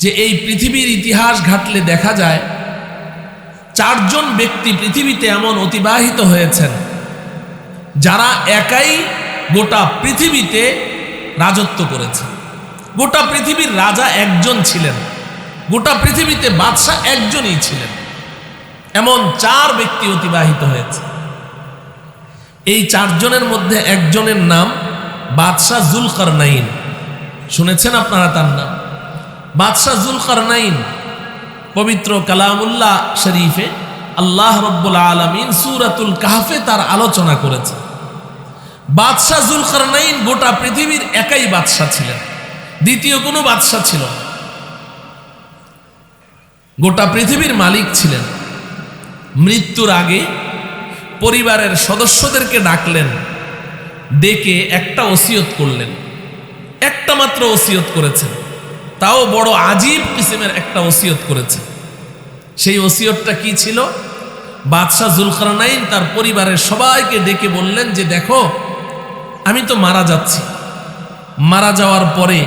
যে এই পৃথিবীর ইতিহাস ঘাটলে দেখা যায়, চারজন ব্যক্তি পৃথিবীতে এমন অতিবাহিত হয়েছেন, যারা একাই গোটা পৃথিবীতে রাজত্ব করেছে। গোটা পৃথিবীর রাজা একজন ছিলেন, গোটা পৃথিবীতে বাদশাহ একজনই ছিলেন। এমন চার ব্যক্তি অতিবাহিত হয়েছে। এই চারজনের মধ্যে একজনের নাম বাদশাহ জুলকারনাইন। শুনেছেন আপনারা তার নাম? বাদশাহ জুলকারনাইন, পবিত্র কালামুল্লাহ শরীফে আল্লাহ রব্বুল আলমিন সুরাতুল কাহফে তার আলোচনা করেছে। বাদশাহ জুলকারনাইন গোটা পৃথিবীর একাই বাদশাহ ছিলেন, দ্বিতীয় কোনো বাদশাহ ছিল গোটা পৃথিবীর মালিক ছিলেন। মৃত্যুর আগে পরিবারের সদস্যদেরকে ডাকলেন, ডেকে একটা ওসিয়ত করলেন, একটা মাত্র ওসিয়ত করেছেন। তাও বড় আজীব কিসিমের একটা ওসিয়ত করেছে। সেই ওসিয়তটা কি ছিল? বাদশাহ জুলকারনাইন তার পরিবারের সবাইকে ডেকে বললেন যে, দেখো, আমি তো মারা যাচ্ছি। মারা যাওয়ার পরে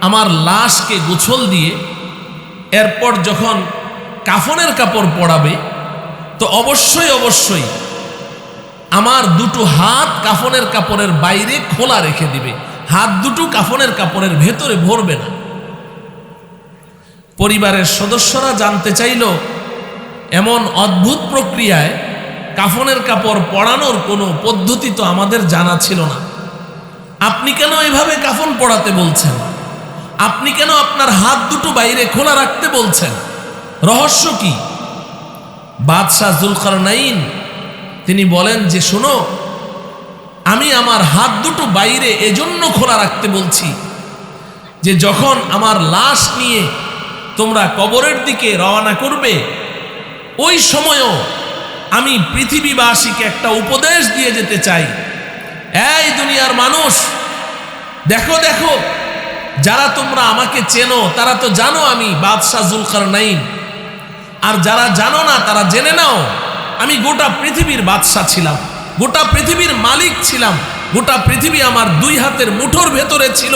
আমার লাশকে গোছল দিয়ে এরপর যখন কাফনের কাপড় পরাবে, তো অবশ্যই অবশ্যই আমার দুটো হাত কাফনের কাপড়ের বাইরে খোলা রেখে দিবে। হাত দুটো কাফনের কাপড়ের ভেতরে ভরবে না। পরিবারের সদস্যরা জানতে চাইল, এমন অদ্ভুত প্রক্রিয়ায় কাফনের কাপড় পরানোর কোনো পদ্ধতি তো আমাদের জানা ছিল না। আপনি কেন এভাবে কাফন পড়াতে বলছেন? আপনি কেন আপনার হাত দুটো বাইরে খোলা রাখতে বলছেন? রহস্য কি? বাদশাহ জুলকার নাইন তিনি বলেন যে, শোনো, আমি আমার হাত দুটো বাইরে এজন্য খোলা রাখতে বলছি যে, যখন আমার লাশ নিয়ে তোমরা কবরের দিকে রওনা করবে। ওই সময়ও আমি পৃথিবীবাসীকে একটা উপদেশ দিয়ে যেতে চাই। এই দুনিয়ার মানুষ, দেখো দেখো, যারা তোমরা আমাকে চেনো, তারা তো জানো আমি বাদশাহ জুলকার নাইন আর যারা জানো না, তারা জেনে নাও, আমি গোটা পৃথিবীর বাদশাহ ছিলাম, গোটা পৃথিবীর মালিক ছিলাম, গোটা পৃথিবী আমার দুই হাতের মুঠোর ভেতরে ছিল।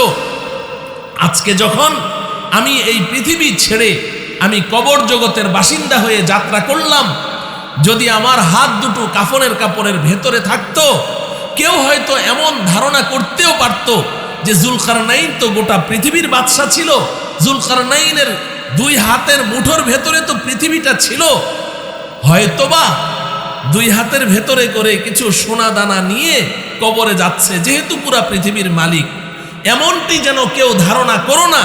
আজকে যখন আমি এই পৃথিবী ছেড়ে আমি কবর জগতের বাসিন্দা হয়ে যাত্রা করলাম। যদি আমার হাত দুটো কাফনের কাপড়ের ভেতরে থাকতো, কেউ হয়তো এমন ধারণা করতেও পারত যে জুলকারনাইন তো গোটা পৃথিবীর বাদশা ছিল। জুলকারনাইনের দুই হাতের মুঠোর ভেতরে তো পৃথিবীটা ছিল। হয়তোবা দুই হাতের ভেতরে করে কিছু সোনা দানা নিয়ে কবরে যাচ্ছে, যেহেতু পুরা পৃথিবীর মালিক। এমনটি যেন কেউ ধারণা করো না।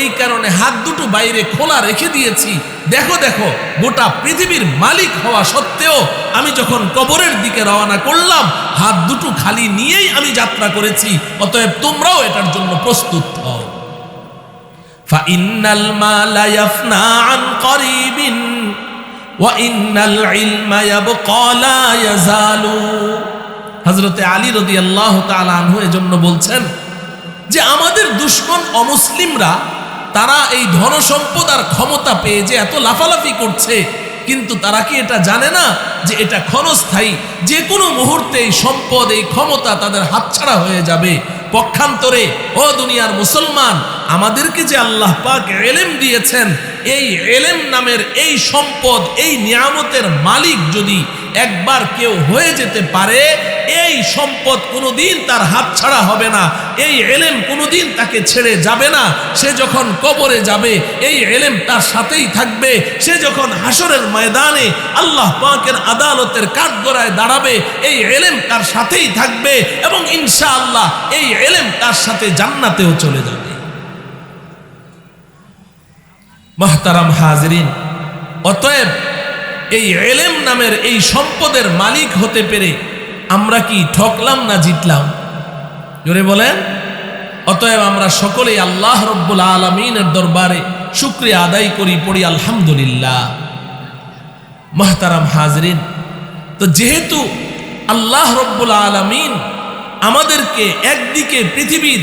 এই কারণে হাত দুটো বাইরে খোলা রেখে দিয়েছি। দেখো দেখো, গোটা পৃথিবীর মালিক হওয়া সত্ত্বেও আমি যখন কবরের দিকে রওনা করলাম, হাত দুটো খালি নিয়েই আমি যাত্রা করেছি। অতএব তোমরাও এটার জন্য প্রস্তুত হও। করিবিন, ওয়া ইন্নাল ইলমা ইয়াবকা লা ইয়াজালু। হযরতে আলী রাদিয়াল্লাহু তাআলা আনহু এজন্য বলছেন যে, আমাদের দুশ্মন অমুসলিমরা তারা এই ধন সম্পদ আর ক্ষমতা পেয়ে যে এত লাফালাফি করছে, কিন্তু তারা কি এটা জানে না যে এটা ক্ষণস্থায়ী? যে কোনো মুহূর্তে এই সম্পদ, এই ক্ষমতা তাদের হাতছাড়া হয়ে যাবে। পক্ষান্তরে, ও দুনিয়ার মুসলমান, আমাদেরকে যে আল্লাহ পাক এলেম দিয়েছেন, এই এলেম নামের এই সম্পদ, এই নিয়ামতের মালিক যদি একবার কেউ হয়ে যেতে পারে এই সম্পদ কোনোদিন তার হাত ছাড়া হবে না। এই এলেম কোনোদিন তাকে ছেড়ে যাবে না। সে যখন কবরে যাবে, এই এলেম তার সাথেই থাকবে। সে যখন হাসরের ময়দানে আল্লাহ পাকের আদালতের কাঠগড়ায় দাঁড়াবে, এই এলেম তার সাথেই থাকবে এবং ইনশাআল্লাহ এই এলেম তার সাথে জান্নাতেও চলে যাবে। মাহতারাম হাজরিন, অতএব এই এলেম নামের এই সম্পদের মালিক হতে পেরে আমরা কি ঠকলাম না জিতলাম? জোরে বলেন। অতএব আমরা সকলেই আল্লাহ রব্বুল আলমিনের দরবারে শুক্রিয়া আদায় করি, পড়ি আলহামদুলিল্লাহ। মাহতারাম হাজরিন, তো যেহেতু আল্লাহ রব্বুল আলমিন আমাদেরকে একদিকে পৃথিবীর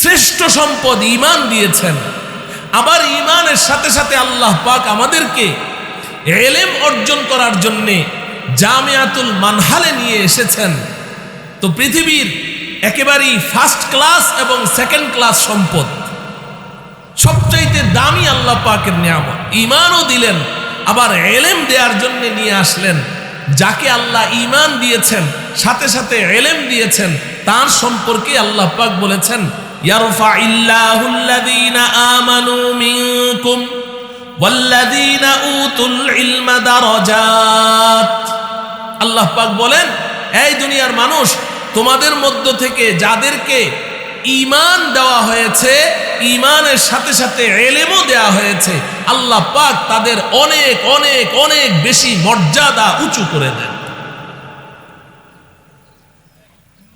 শ্রেষ্ঠ সম্পদ ইমান দিয়েছেন, আবার ইমানের সাথে সাথে আল্লাহ পাক আমাদেরকে এলেম অর্জন করার জন্যে জামিয়াতুল মানহালে নিয়ে এসেছেন। তো পৃথিবীর একেবারেই ফার্স্ট ক্লাস এবং সেকেন্ড ক্লাস সম্পদ। সবচাইতে দামি আল্লাহ পাকের নিয়ামত। ইমানও দিলেন, আবার এলেম দেওয়ার জন্য নিয়ে আসলেন। যাকে আল্লাহ ইমান দিয়েছেন, সাথে সাথে এলেম দিয়েছেন, তার সম্পর্কে আল্লাহ পাক বলেছেন ইয়ারফা আমানু মিনকুম দারাজাত। আল্লাহ পাক বলেন, এই দুনিয়ার মানুষ, তোমাদের মধ্য থেকে যাদেরকে ইমান দেওয়া হয়েছে ইমানের সাথে সাথে এলেমও দেওয়া হয়েছে, আল্লাহ পাক তাদের অনেক অনেক অনেক বেশি মর্যাদা উঁচু করে দেন।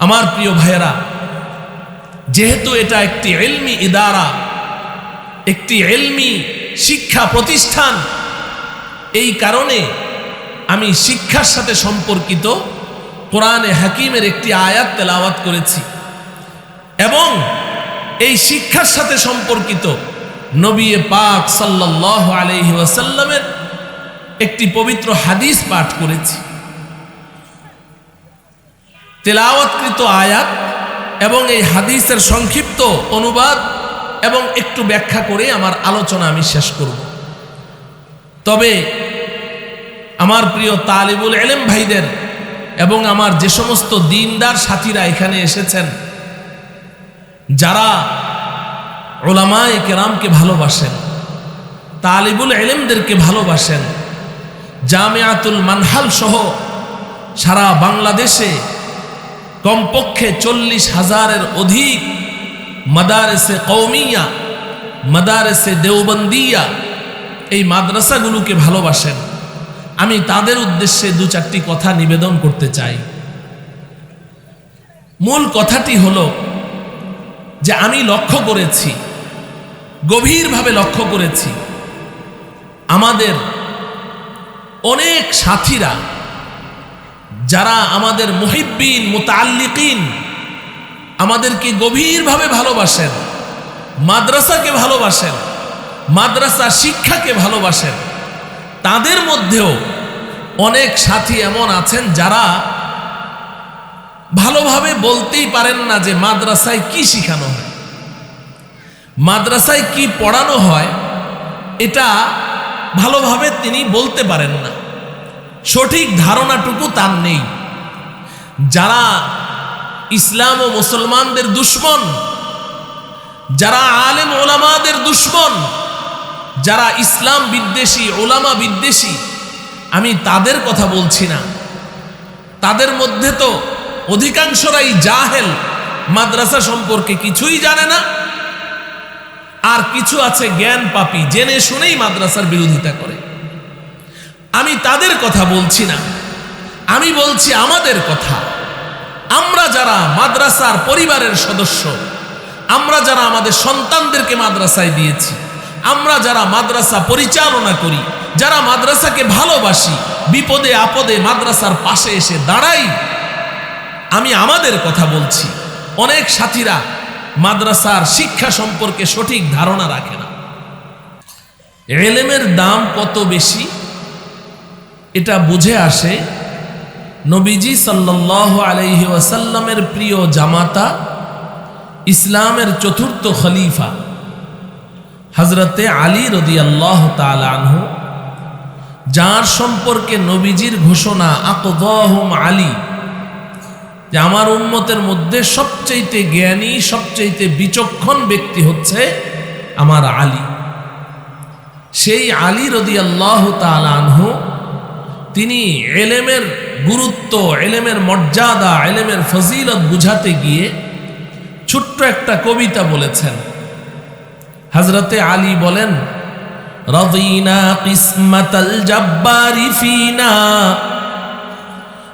আমার প্রিয় ভাইয়েরা, যেহেতু এটা একটি এলমি ইদারা, একটি এলমি শিক্ষা প্রতিষ্ঠান, এই কারণে আমি শিক্ষার সাথে সম্পর্কিত কোরআনে হাকিমের একটি আয়াত তেলাওয়াত করেছি। এবং এই শিক্ষার সাথে সম্পর্কিত নবী পাক সাল্লাহ আলহি ওয়াসাল্লামের একটি পবিত্র হাদিস পাঠ করেছি। তেলাওয়াতকৃত আয়াত এবং এই হাদিসের সংক্ষিপ্ত অনুবাদ এবং একটু ব্যাখ্যা করে আমার আলোচনা আমি শেষ করব। তবে আমার প্রিয় তালিবুল এলেম ভাইদের এবং আমার যে সমস্ত দিনদার সাথীরা এখানে এসেছেন, যারা ওলামায় কেরামকে ভালোবাসেন, তালিবুল এলেমদেরকে ভালোবাসেন, জামিয়াতুল মানহাল সহ সারা বাংলাদেশে কমপক্ষে চল্লিশ হাজারের অধিক মাদারেসে কৌমিয়া মাদারেসে দেওবন্দিয়া এই মাদ্রাসাগুলোকে ভালোবাসেন। আমি তাদের উদ্দেশ্যে দু চারটি কথা নিবেদন করতে চাই। মূল কথাটি হলো যে আমি লক্ষ্য করেছি, গভীরভাবে লক্ষ্য করেছি, আমাদের অনেক সাথীরা, যারা আমাদের মহিব্বিন মোতাল্লিকিন আমাদেরকে গভীরভাবে ভালোবাসেন, মাদ্রাসাকে ভালোবাসেন, মাদ্রাসা শিক্ষাকে ভালোবাসেন। তাদের মধ্যেও অনেক সাথী এমন আছেন যারা ভালোভাবে বলতেই পারেন না যে মাদ্রাসায় কি শিখানো হয়। মাদ্রাসায় কি পড়ানো হয়, এটা ভালোভাবে তিনি বলতে পারেন না। সঠিক ধারণাটুকু তার নেই। যারা ইসলাম ও মুসলমানদের দুশ্মন, যারা আলেম ওলামাদের দুশ্মন যারা ইসলাম বিদ্বেষী, ওলামা বিদ্বেষী, আমি তাদের কথা বলছি না। তাদের মধ্যে তো অধিকাংশরাই জাহেল, মাদ্রাসা সম্পর্কে কিছুই জানে না। আর কিছু আছে জ্ঞান পাপি, জেনে শুনেই মাদ্রাসার বিরোধিতা করে। আমি তাদের কথা বলছি না। আমি বলছি আমাদের কথা। আমরা যারা মাদ্রাসার পরিবারের সদস্য, আমরা যারা আমাদের সন্তানদেরকে মাদ্রাসায় দিয়েছি আমরা যারা মাদ্রাসা পরিচালনা করি, যারা মাদ্রাসাকে ভালোবাসি, বিপদে আপদে মাদ্রাসার পাশে এসে দাঁড়াই, আমি আমাদের কথা বলছি। অনেক সাথীরা মাদ্রাসার শিক্ষা সম্পর্কে সঠিক ধারণা রাখে না। এলেমের দাম কত বেশি? এটা বুঝে আসে নবীজি সাল্লাহ আলহি প্রিয় জামাতা, ইসলামের চতুর্থ খলিফা। হজরতে আলী রদি আল্লাহ তালানহ যার সম্পর্কে নবীজির ঘোষণা আকদহম আলী, যে আমার উন্মতের মধ্যে সবচাইতে জ্ঞানী, সবচাইতে বিচক্ষণ ব্যক্তি হচ্ছে আমার আলী। সেই আলী রদি আল্লাহ তালানহু তিনি এলেমের গুরুত্ব, এলেমের মর্যাদা, এলেমের ফজিলত বুঝাতে গিয়ে ছোট্ট একটা কবিতা বলেছেন। হজরতে আলী বলেন রদিনা কিসমতাল জব্বারি ফিনা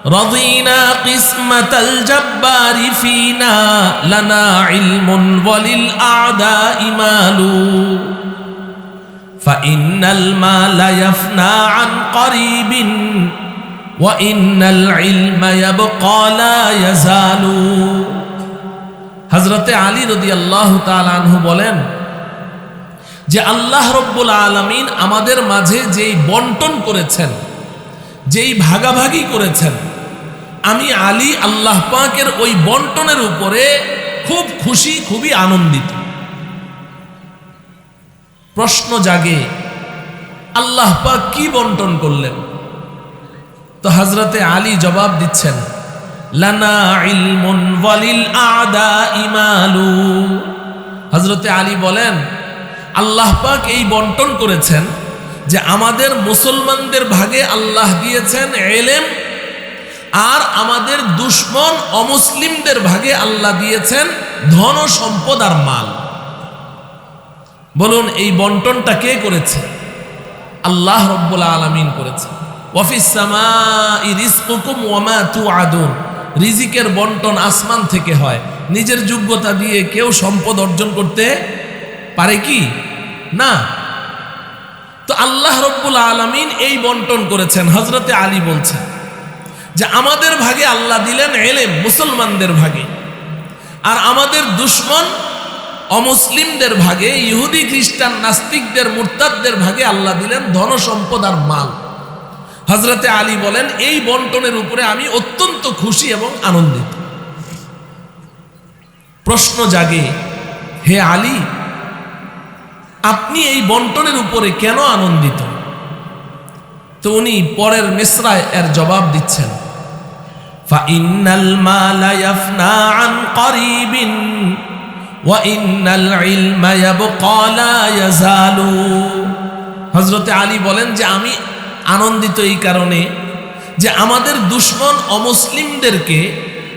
رضينا قسمة الجبار فينا لنا علم وللأعداء مال فإن المال يفنى عن قريب وإن العلم يبقى لا يزال হজরতে আলী রদি আল্লাহ তালানহু বলেন যে আল্লাহ রব্বুল আলমিন আমাদের মাঝে যেই বন্টন করেছেন, যেই ভাগাভাগি করেছেন, আমি আলী আল্লাহ পাকের ওই বন্টনের উপরে খুব খুশি, খুবই আনন্দিত। প্রশ্ন জাগে, আল্লাহ পাক কি বন্টন করলেন? তো হজরতে আলী জবাব দিচ্ছেন, লানা ওয়ালিল আদা হজরতে আলী বলেন আল্লাহ পাক এই বন্টন করেছেন যে আমাদের মুসলমানদের ভাগে আল্লাহ দিয়েছেন এলেম, আর আমাদের দুশ্মন অমুসলিমদের ভাগে আল্লাহ দিয়েছেন ধন, সম্পদ আর মাল। বলুন, এই বন্টনটা কে করেছে? আল্লাহ রব্বুল আলমিন করেছে। রিজিকের বন্টন আসমান থেকে হয়। নিজের যোগ্যতা দিয়ে কেউ সম্পদ অর্জন করতে পারে কি? না। তো আল্লাহ রব্বুল আলমিন এই বন্টন করেছেন হজরতে আলী বলছেন যে আমাদের ভাগে আল্লাহ দিলেন এলেম, মুসলমানদের ভাগে। আর আমাদের দুশ্মন অমুসলিমদের ভাগে, ইহুদি, খ্রিস্টান, নাস্তিকদের, মুরতাদদের ভাগে আল্লাহ দিলেন ধন সম্পদ আর মাল। হজরতে আলী বলেন, এই বন্টনের উপরে আমি অত্যন্ত খুশি এবং আনন্দিত। প্রশ্ন জাগে, হে আলী আপনি এই বন্টনের উপরে কেন আনন্দিত? তো উনি পরের মিশ্রায় এর জবাব দিচ্ছেন হজরতে আলী বলেন যে, আমি আনন্দিত এই কারণে যে আমাদের দুশ্মন অমুসলিমদেরকে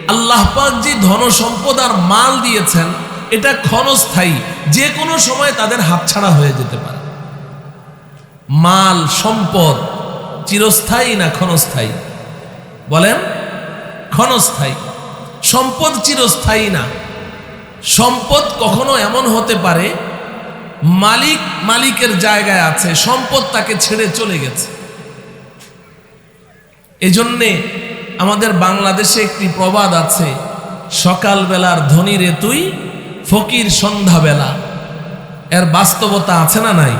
আল্লাহ পাক যে ধন সম্পদ আর মাল দিয়েছেন এটা ক্ষণস্থায়ী। যে কোনো সময় তাদের হাতছাড়া হয়ে যেতে পারে। মাল, সম্পদ, চিরস্থায়ী না ক্ষণস্থায়ী? বলেন, ক্ষণস্থায়ী। সম্পদ চিরস্থায়ী না। সম্পদ কখনো এমন হতে পারে, মালিক মালিকের জায়গায় আছে, সম্পদ তাকে ছেড়ে চলে গেছে। এজন্যে আমাদের বাংলাদেশে একটি প্রবাদ আছে, সকালবেলার ধনী রে তুই ফকির সন্ধ্যাবেলা। এর বাস্তবতা আছে না নাই?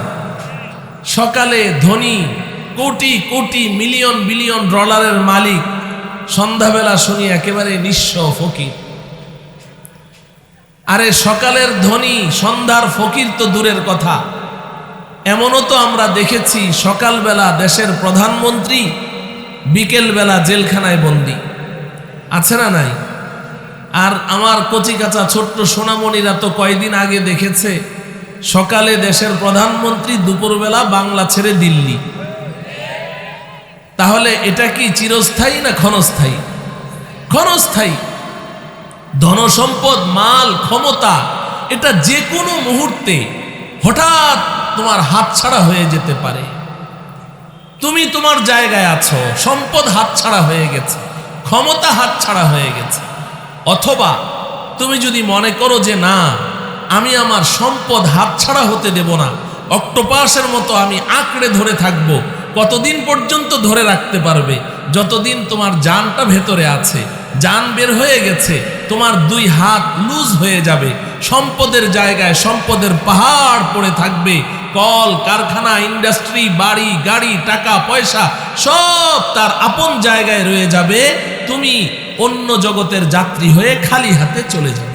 সকালে ধনী, কোটি কোটি মিলিয়ন বিলিয়ন ডলারের মালিক সন্ধ্যাবেলা শুনি একেবারে নিঃস্ব ফকির। আরে সকালের ধনী, সন্ধ্যার ফকির তো দূরের কথা। এমনও তো আমরা দেখেছি সকালবেলা দেশের প্রধানমন্ত্রী, বিকেলবেলা জেলখানায় বন্দি। আছে না নাই? আর আমার কচিকাচা ছোট্ট সোনামণিরা তো কয়দিন আগে দেখেছে, সকালে দেশের প্রধানমন্ত্রী দুপুরবেলা বাংলা ছেড়ে দিল্লি। তাহলে এটা কি চিরস্থায়ী না ক্ষণস্থায়ী? ক্ষণস্থায়ী। ধনসম্পদ, মাল, ক্ষমতা, এটা যে কোনো মুহূর্তে হঠাৎ তোমার হাতছাড়া হয়ে যেতে পারে। তুমি তোমার জায়গায় আছো, সম্পদ হাতছাড়া হয়ে গেছে, ক্ষমতা হাতছাড়া হয়ে গেছে। অথবা তুমি যদি মনে করো যে না, আমি আমার সম্পদ হাতছাড়া হতে দেব না, অক্টোপাসের মতো আমি আঁকড়ে ধরে থাকব, কতদিন পর্যন্ত ধরে রাখতে পারবে? যতদিন তোমার জানটা ভেতরে আছে, জান বের হয়ে গেছে, তোমার দুই হাত লুজ হয়ে যাবে, সম্পদের জায়গায় সম্পদের পাহাড় পড়ে থাকবে, কল, কারখানা, ইন্ডাস্ট্রি, বাড়ি, গাড়ি, টাকা, পয়সা সব তার আপন জায়গায় রয়ে যাবে, তুমি অন্য জগতের যাত্রী হয়ে খালি হাতে চলে যাবে।